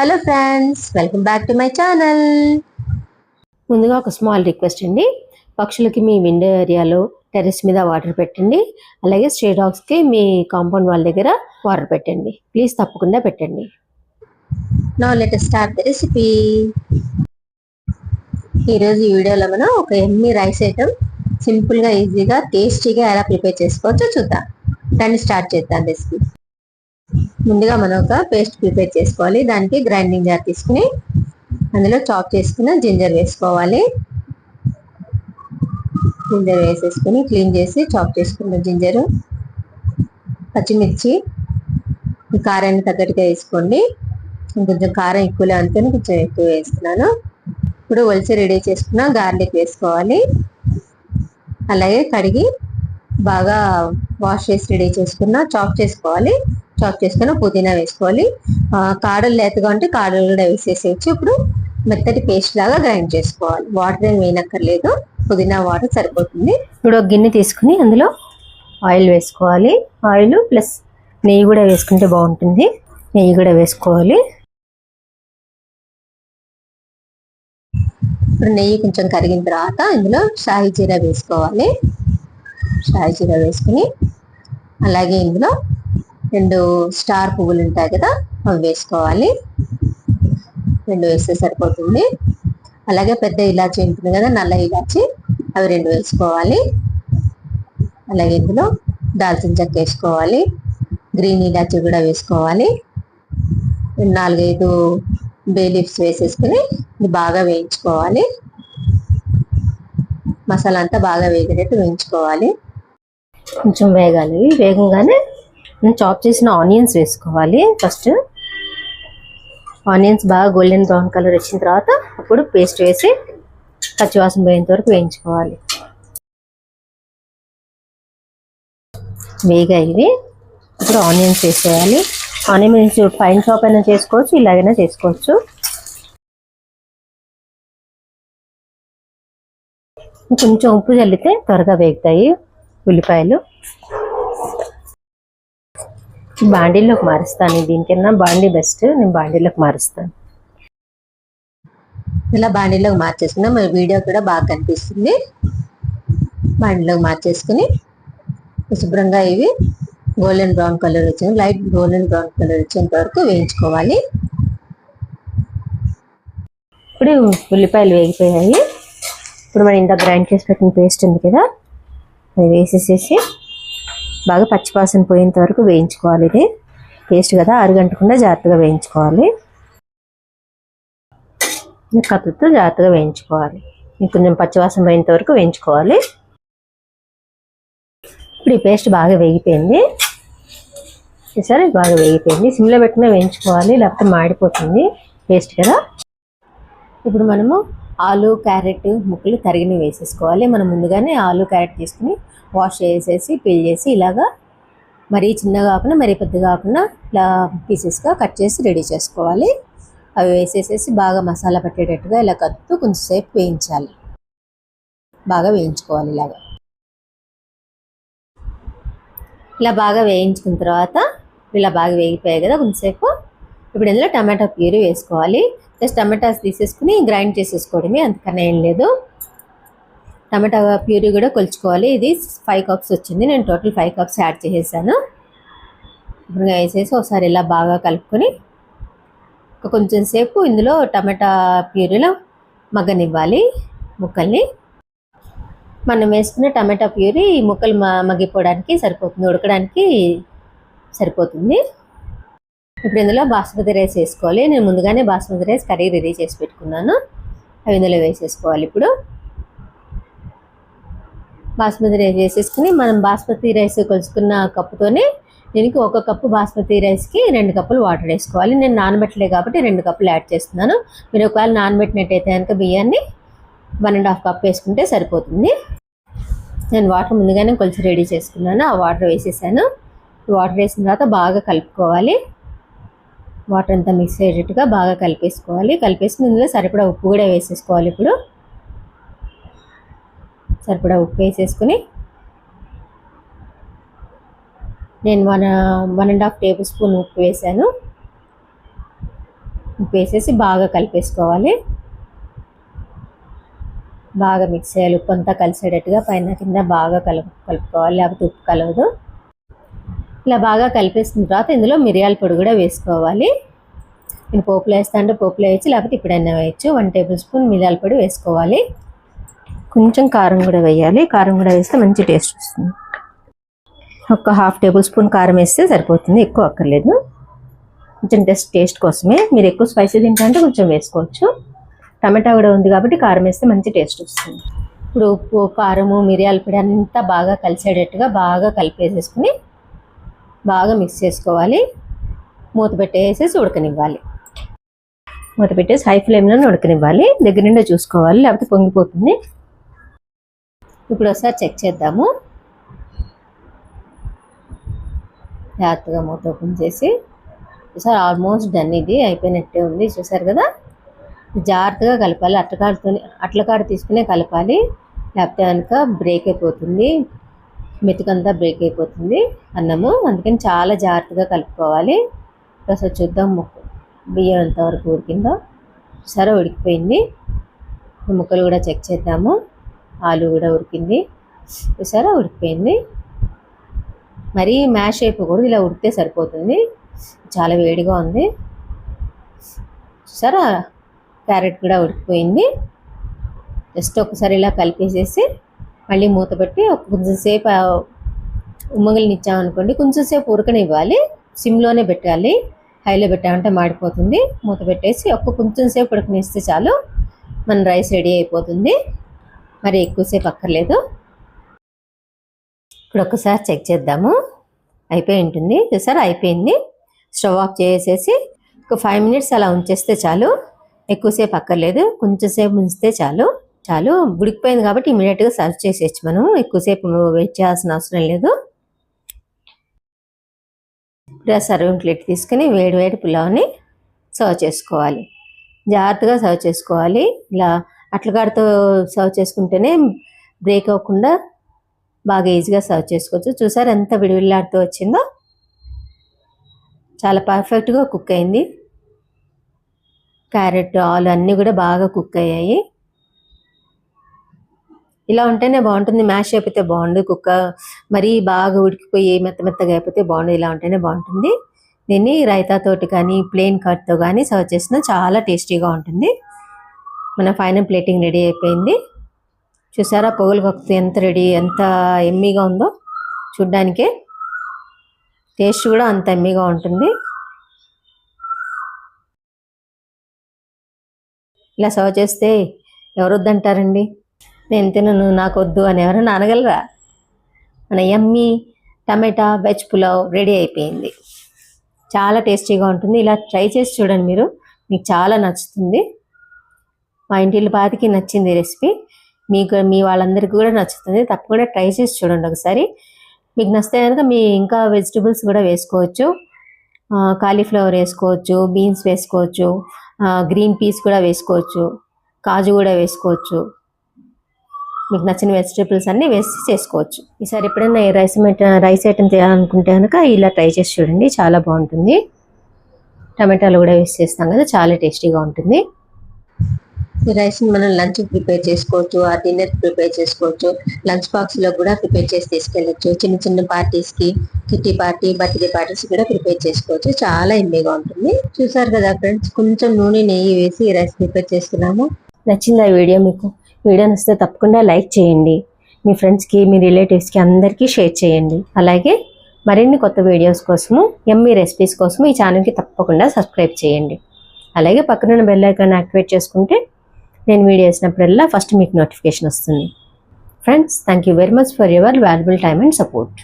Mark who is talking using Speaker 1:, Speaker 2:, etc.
Speaker 1: Hello friends welcome back to my channel ముందుగా ఒక small request అండి. పక్షులకి మీ విండో ఏరియాలో టెర్రస్ మీద వాటర్ పెట్టండి. అలాగే స్ట్రే డాగ్స్కి మీ కాంపౌండ్ వాళ్ళ దగ్గర వాటర్ పెట్టండి. ప్లీజ్ తప్పకుండా పెట్టండి. Now let start the recipe ఈరోజు ఈ వీడియోలో మనం ఒక ఎమ్మి రైస్ ఐటమ్ సింపుల్గా ఈజీగా టేస్టీగా ఎలా ప్రిపేర్ చేసుకోవచ్చో చూద్దాం. దాన్ని స్టార్ట్ చేద్దాం రెసిపీ ముందుగా మనం ఒక పేస్ట్ ప్రిపేర్ చేసుకోవాలి. దానికి గ్రైండింగ్ జార్ తీసుకుని అందులో చాప్ చేసుకున్న జింజర్ వేసుకోవాలి. జింజర్ వేసేసుకుని క్లీన్ చేసి చాప్ చేసుకున్న జింజర్ పచ్చిమిర్చి కారాన్ని తగ్గట్టుగా వేసుకోండి. కొంచెం కారం ఎక్కువలే అనుకుని కొంచెం ఎక్కువ వేస్తున్నాను. ఇప్పుడు ఒలిచి రెడీ చేసుకున్న గార్లిక్ వేసుకోవాలి. అలాగే కడిగి బాగా వాష్ చేసి రెడీ చేసుకున్న చాప్ చేసుకోవాలి. చాప్ చేసుకుని పుదీనా వేసుకోవాలి. కాడలు లేతగా ఉంటే కాడలు కూడా వేసేసేయచ్చు. ఇప్పుడు మెత్తటి పేస్ట్ లాగా గ్రైండ్ చేసుకోవాలి. వాటర్ ఏం వేయనక్కర్లేదు. పుదీనా వాటర్ సరిపోతుంది. ఇప్పుడు ఒక గిన్నె తీసుకుని అందులో ఆయిల్ వేసుకోవాలి. ఆయిల్ ప్లస్ నెయ్యి కూడా వేసుకుంటే బాగుంటుంది. నెయ్యి కూడా వేసుకోవాలి. ఇప్పుడు నెయ్యి కొంచెం కరిగిన తర్వాత ఇందులో షాహీ జీరా వేసుకోవాలి. షాహీ జీరా వేసుకుని అలాగే ఇందులో రెండు స్టార్ పువ్వులు ఉంటాయి కదా అవి వేసుకోవాలి. రెండు వేస్తే సరిపోతుంది. అలాగే పెద్ద ఇలాచి ఉంటుంది కదా నల్ల ఇలాచి అవి రెండు వేసుకోవాలి. అలాగే ఇందులో దాల్చిన చెక్క వేసుకోవాలి. గ్రీన్ ఇలాచి కూడా వేసుకోవాలి. నాలుగైదు బే లీవ్స్ వేసేసుకుని ఇది బాగా వేయించుకోవాలి. మసాలా అంతా బాగా వేగినట్టు వేయించుకోవాలి. కొంచెం వేగాలి. వేగంగానే మనం చాప్ చేసిన ఆనియన్స్ వేసుకోవాలి. ఫస్ట్ ఆనియన్స్ బాగా గోల్డెన్ బ్రౌన్ కలర్ వచ్చిన తర్వాత అప్పుడు పేస్ట్ వేసి పచ్చివాసన పోయేంత వరకు వేయించుకోవాలి. వేగా ఇవి. ఇప్పుడు ఆనియన్స్ వేసేయాలి. ఆనియన్స్ పైన చాప్ అయినా చేసుకోవచ్చు ఇలాగైనా చేసుకోవచ్చు. కొంచెం ఉప్పు చల్లితే త్వరగా వేగుతాయి ఉల్లిపాయలు. బాండీలోకి మారుస్తాను. దీనికన్నా బాండీ బెస్ట్. నేను బాండీలోకి మారుస్తాను. ఇలా బాండీలోకి మార్చేసుకున్నా మన వీడియో కూడా బాగా కనిపిస్తుంది. బాండీలోకి మార్చేసుకుని శుభ్రంగా ఇవి గోల్డెన్ బ్రౌన్ కలర్ వచ్చింది లైట్ గోల్డెన్ బ్రౌన్ కలర్ వచ్చేంత వరకు వేయించుకోవాలి. ఇప్పుడు ఉల్లిపాయలు వేగిపోయాయి. ఇప్పుడు మనం ఇంత గ్రైండ్ చేసి పెట్టిన పేస్ట్ ఉంది కదా అది వేసేసేసి బాగా పచ్చిపాసన పోయేంత వరకు వేయించుకోవాలి ఇది. పేస్ట్ కదా అరగంటకుండా జాగ్రత్తగా వేయించుకోవాలి. కత్తుతో కత్తితో జాగ్రత్తగా వేయించుకోవాలి. కొంచెం పచ్చివాసన పోయేంత వరకు వేయించుకోవాలి. ఇప్పుడు ఈ పేస్ట్ బాగా వేగిపోయింది. చూసారా? బాగా వేగిపోయింది. సిమ్లో పెట్టినా వేయించుకోవాలి లేకపోతే మాడిపోతుంది. పేస్ట్ కదా. ఇప్పుడు మనము ఆలు క్యారెట్ ముక్కలు తరిగిన వేసేసుకోవాలి. మనం ముందుగానే ఆలు క్యారెట్ తీసుకుని వాష్ చేసేసి పీల్ చేసి ఇలాగా మరీ చిన్నగా కాకుండా మరీ పెద్ద కాకుండా ఇలా పీసెస్గా కట్ చేసి రెడీ చేసుకోవాలి. అవి వేసేసేసి బాగా మసాలా పట్టేటట్టుగా ఇలా కత్తు కొంచెంసేపు వేయించాలి. బాగా వేయించుకోవాలి ఇలాగా. ఇలా బాగా వేయించుకున్న తర్వాత ఇలా బాగా వేగిపోయాయి కదా కొంచెంసేపు ఇప్పుడు ఇందులో టమాటా ప్యూరీ వేసుకోవాలి. జస్ట్ టమాటాస్ తీసేసుకుని గ్రైండ్ చేసేసుకోవడమే అంతకన్నా ఏం లేదు. టమాటా ప్యూరీ కూడా కొలుచుకోవాలి. ఇది ఫైవ్ కప్స్ వచ్చింది. నేను టోటల్ ఫైవ్ కప్స్ యాడ్ చేసేసాను. ఇప్పుడు వేసేసి ఒకసారి ఇలా బాగా కలుపుకొని కొంచెం సేపు ఇందులో టమాటా ప్యూరీలో మగ్గనివ్వాలి ముక్కల్ని. మనం వేసుకున్న టమాటా ప్యూరీ ముక్కలు మ మగ్గిపోవడానికి సరిపోతుంది ఉడకడానికి సరిపోతుంది. ఇప్పుడు ఇందులో బాస్మతి రైస్ వేసుకోవాలి. నేను ముందుగానే బాస్మతి రైస్ కర్రీ రెడీ చేసి పెట్టుకున్నాను. అవి ఇందులో వేసేసుకోవాలి ఇప్పుడు. బాస్మతి రైస్ వేసేసుకుని మనం బాస్మతి రైస్ కొలుచుకున్న కప్పుతోనే దీనికి ఒక కప్పు బాస్మతి రైస్కి రెండు కప్పులు వాటర్ వేసుకోవాలి. నేను నానబెట్టలే కాబట్టి రెండు కప్పులు యాడ్ చేస్తున్నాను. మీరు ఒకవేళ నానబెట్టినట్టయితే కనుక బియ్యాన్ని వన్ అండ్ హాఫ్ కప్ వేసుకుంటే సరిపోతుంది. నేను వాటర్ ముందుగానే కొలిచి రెడీ చేసుకున్నాను. ఆ వాటర్ వేసేసాను. వాటర్ వేసిన తర్వాత బాగా కలుపుకోవాలి. వాటర్ అంతా మిక్స్ అయ్యేటట్టుగా బాగా కలిపేసుకోవాలి. కలిపేసుకుని ఇందులో సరిపడా ఉప్పు కూడా వేసేసుకోవాలి ఇప్పుడు. సరిపడా ఉప్పు వేసేసుకుని నేను one one and half tablespoon ఉప్పు వేసాను. ఉప్పు వేసేసి బాగా కలిపేసుకోవాలి. బాగా మిక్స్ చేయాలి. ఉప్పు అంతా కలిసేటట్టుగా పైన కింద బాగా కలుపు కలుపుకోవాలి. లేకపోతే ఉప్పు కలవదు. ఇలా బాగా కలిపేసిన తర్వాత ఇందులో మిరియాల పొడి కూడా వేసుకోవాలి. నేను పోపులో వేస్తా అంటే పోపులో వేయచ్చు లేకపోతే ఇప్పుడైనా వేయచ్చు. వన్ టేబుల్ స్పూన్ మిరియాల పొడి వేసుకోవాలి. కొంచెం కారం కూడా వేయాలి. కారం కూడా వేస్తే మంచి టేస్ట్ వస్తుంది. ఒక హాఫ్ టేబుల్ స్పూన్ కారం వేస్తే సరిపోతుంది. ఎక్కువ అక్కర్లేదు. కొంచెం టెస్ట్ టేస్ట్ కోసమే. మీరు ఎక్కువ స్పైసీ తింటారంటే కొంచెం వేసుకోవచ్చు. టమాటా కూడా ఉంది కాబట్టి కారం వేస్తే మంచి టేస్ట్ వస్తుంది. ఇప్పుడు ఉప్పు కారము మిరియాల పొడి అంతా బాగా కలిసేటట్టుగా బాగా కలిపేసేసుకుని బాగా మిక్స్ చేసుకోవాలి. మూత పెట్టేసేసి ఉడకనివ్వాలి. మూత పెట్టేసి హై ఫ్లేమ్లో ఉడకనివ్వాలి. దగ్గర నుండి చూసుకోవాలి లేకపోతే పొంగిపోతుంది. ఇప్పుడు ఒకసారి చెక్ చేద్దాము. జాగ్రత్తగా మూత ఓపెన్ చేసి. సార్ ఆల్మోస్ట్ డన్ ఇది అయిపోయినట్టే ఉంది. చూసారు కదా? జాగ్రత్తగా కలపాలి. అట్లకాడుతో అట్లకాడ తీసుకునే కలపాలి. లేకపోతే కనుక బ్రేక్ అయిపోతుంది. మెతుకంతా బ్రేక్ అయిపోతుంది అన్నము. అందుకని చాలా జాగ్రత్తగా కలుపుకోవాలి. ఒకసారి చూద్దాం ముక్కు. బియ్యం ఎంతవరకు ఉడికిందో. సరే ఉడికిపోయింది. ముక్కలు కూడా చెక్ చేద్దాము. ఆలు కూడా ఉడికింది. సరే ఉడికిపోయింది. మరీ మ్యాష్ అయిపోకూడదు. ఇలా ఉడికితే సరిపోతుంది. చాలా వేడిగా ఉంది. సరే క్యారెట్ కూడా ఉడికిపోయింది. జస్ట్ ఒకసారి ఇలా కలిపేసేసి మళ్ళీ మూత పెట్టి కొంచెంసేపు ఉమ్మగిలిని ఇచ్చామనుకోండి కొంచెంసేపు ఉడకనివ్వాలి సిమ్లోనే పెట్టాలి. హైలో పెట్టామంటే మాడిపోతుంది. మూత పెట్టేసి ఒక్క కొంచెం సేపు ఉడకనిస్తే చాలు. మన రైస్ రెడీ అయిపోతుంది. మరి ఎక్కువసేపు అక్కర్లేదు. ఇప్పుడు ఒకసారి చెక్ చేద్దాము. అయిపోయి ఉంటుంది. చూసారా? అయిపోయింది. స్టవ్ ఆఫ్ చేసేసి ఒక ఫైవ్ మినిట్స్ అలా ఉంచేస్తే చాలు. ఎక్కువసేపు అక్కర్లేదు. కొంచెంసేపు ఉంచితే చాలు. చాలు ఉడికిపోయింది కాబట్టి ఇమీడియట్గా సర్వ్ చేసేయచ్చు మనం. ఎక్కువసేపు వెయిట్ చేయాల్సిన అవసరం లేదు. ఇప్పుడు ఆ సర్వింగ్ ప్లేట్ తీసుకుని వేడి వేడి పులావ్ని సర్వ్ చేసుకోవాలి. జాగ్రత్తగా సర్వ్ చేసుకోవాలి. ఇలా అట్లగాడితో సర్వ్ చేసుకుంటేనే బ్రేక్ అవ్వకుండా బాగా ఈజీగా సర్వ్ చేసుకోవచ్చు. చూసారు ఎంత విడివిల్లాడుతూ వచ్చిందో? చాలా పర్ఫెక్ట్గా కుక్ అయింది. క్యారెట్ ఆలు అన్నీ కూడా బాగా కుక్ అయ్యాయి. ఇలా ఉంటేనే బాగుంటుంది. మ్యాష్ అయిపోతే బాగుండు కుక్క మరీ బాగా ఉడికిపోయి మెత్త మెత్తగా అయిపోతే బాగుండు ఇలా ఉంటేనే బాగుంటుంది. దీన్ని రైతాతోటి కానీ ప్లెయిన్ కట్తో కానీ సర్వ్ చేసిన చాలా టేస్టీగా ఉంటుంది. మన ఫైనల్ ప్లేటింగ్ రెడీ అయిపోయింది. చూసారా పొగలు కక్కుతూ ఎంత రెడీ ఎంత ఎమ్మీగా ఉందో చూడ్డానికే. టేస్ట్ కూడా అంత ఎమ్మీగా ఉంటుంది. ఇలా సర్వ్ చేస్తే ఎవరు వద్దంటారండి నేను తినను నాకు వద్దు అని ఎవరైనా అనగలరా? మన yummy tomato veg pulao ready అయిపోయింది. చాలా టేస్టీగా ఉంటుంది. ఇలా ట్రై చేసి చూడండి మీరు. మీకు చాలా నచ్చుతుంది. మా ఇంటి పాతికి నచ్చింది రెసిపీ. మీకు మీ వాళ్ళందరికీ కూడా నచ్చుతుంది. తప్పకుండా ట్రై చేసి చూడండి ఒకసారి. మీకు నచ్చితే కనుక మీ ఇంకా వెజిటబుల్స్ కూడా వేసుకోవచ్చు. కాలీఫ్లవర్ వేసుకోవచ్చు బీన్స్ వేసుకోవచ్చు గ్రీన్ పీస్ కూడా వేసుకోవచ్చు కాజు కూడా వేసుకోవచ్చు. మీకు నచ్చిన వెజిటేబుల్స్ అన్నీ వేసి చేసుకోవచ్చు. ఈసారి ఎప్పుడైనా రైస్ రైస్ ఐటమ్ చేయాలనుకుంటే కనుక ఇలా ట్రై చేసి చూడండి చాలా బాగుంటుంది. టమాటాలు కూడా వేసి చేస్తాం కదా చాలా టేస్టీగా ఉంటుంది. ఈ రైస్ని మనం లంచ్ ప్రిపేర్ చేసుకోవచ్చు ఆ డిన్నర్ ప్రిపేర్ చేసుకోవచ్చు లంచ్ బాక్స్లో కూడా ప్రిపేర్ చేసి తీసుకెళ్ళచ్చు. చిన్న చిన్న పార్టీస్కి కిట్టి పార్టీ బర్త్డే పార్టీస్ కూడా ప్రిపేర్ చేసుకోవచ్చు. చాలా ఎమ్మీగా ఉంటుంది. చూసారు కదా ఫ్రెండ్స్ కొంచెం నూనె నెయ్యి వేసి ఈ రైస్ ప్రిపేర్ చేస్తున్నాము. నచ్చిందా వీడియో మీకు? వీడియో నచ్చితే తప్పకుండా లైక్ చేయండి. మీ ఫ్రెండ్స్కి మీ రిలేటివ్స్కి అందరికీ షేర్ చేయండి. అలాగే మరిన్ని కొత్త వీడియోస్ కోసము ఎమ్మీ రెసిపీస్ కోసము ఈ ఛానల్కి తప్పకుండా సబ్స్క్రైబ్ చేయండి. అలాగే పక్కనున్న బెల్ ఐకాన్ యాక్టివేట్ చేసుకుంటే నేను వీడియో వేసినప్పుడల్లా ఫస్ట్ మీకు నోటిఫికేషన్ వస్తుంది. Friends thank you very much for your valuable time and support